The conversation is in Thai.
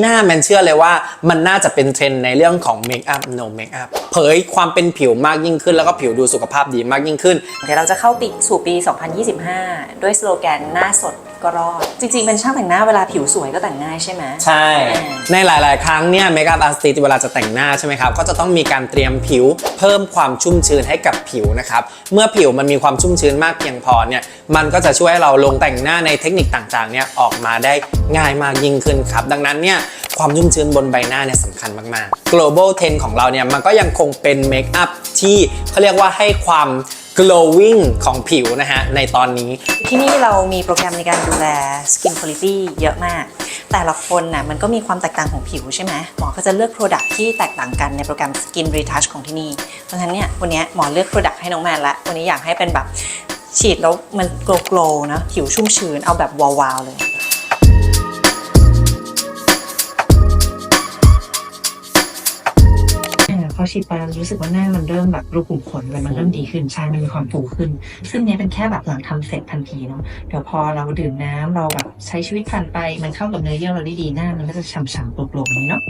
หน้าแมนเชื่อเลยว่ามันน่าจะเป็นเทรนด์ในเรื่องของเมคอัพโนเมคอัพเผยความเป็นผิวมากยิ่งขึ้น แล้วก็ผิวดูสุขภาพดีมากยิ่งขึ้น เดี๋ยวเราจะเข้าปีสู่ปี 2025 ด้วยสโลแกนหน้าสด ก็รอด จริงๆ เป็นช่างแต่งหน้าเวลาผิวสวยก็แต่งง่ายใช่ไหม ใช่อ่าในหลาย ๆ ครั้งเนี่ยเมคอัพอาร์ติสเวลาจะแต่งหน้าใช่ไหมครับ ก็จะต้องมีการเตรียมผิว เพิ่มความชุ่มชื้นให้กับผิวนะครับ เมื่อผิวมันมีความชุ่มชื้นมากเพียงพอเนี่ย มันก็จะช่วยให้เราลงแต่งหน้าในเทคนิคต่าง ๆ เนี่ยออกมาได้ง่ายมากยิ่งขึ้นครับ ดังนั้นเนี่ยความชุ่มชื้นบนใบหน้าเนี่ยสำคัญมาก ๆ global trend ของเราเนี่ยมันก็ยังคงเป็นเมคอัพที่เขาเรียกว่าให้ความ glowing ของผิวนะฮะในตอนนี้ ที่นี่เรามีโปรแกรมในการดูแล skin quality เยอะมาก แต่ละคนน่ะมันก็มีความแตกต่างของผิวใช่ไหมหมอก็จะเลือก Product ที่แตกต่างกันในโปรแกรม Skin Retouch ของที่นี่ เพราะฉะนั้นเนี่ยวันนี้หมอเลือก Product ให้น้องแมนละวันนี้อยากให้เป็นแบบฉีดแล้วมันโกลว์ๆนะผิวชุ่มชื้นเอาแบบวาวๆเลย พอฉีดไปรู้สึกว่าหน้ามันเริ่มแบบรูขุมขนอะไรมันเริ่มดีขึ้นใช่มันมีความฟูขึ้น ซึ่งเนี้ยเป็นแค่แบบหลังทำเสร็จทันทีเนาะเดี๋ยวพอเราดื่มน้ำเราแบบใช้ชีวิตผ่านไปมันเข้ากับเนื้อเยื่อเราได้ดีหน้ามันก็จะฉ่ำๆโปร่งๆนี้เนาะ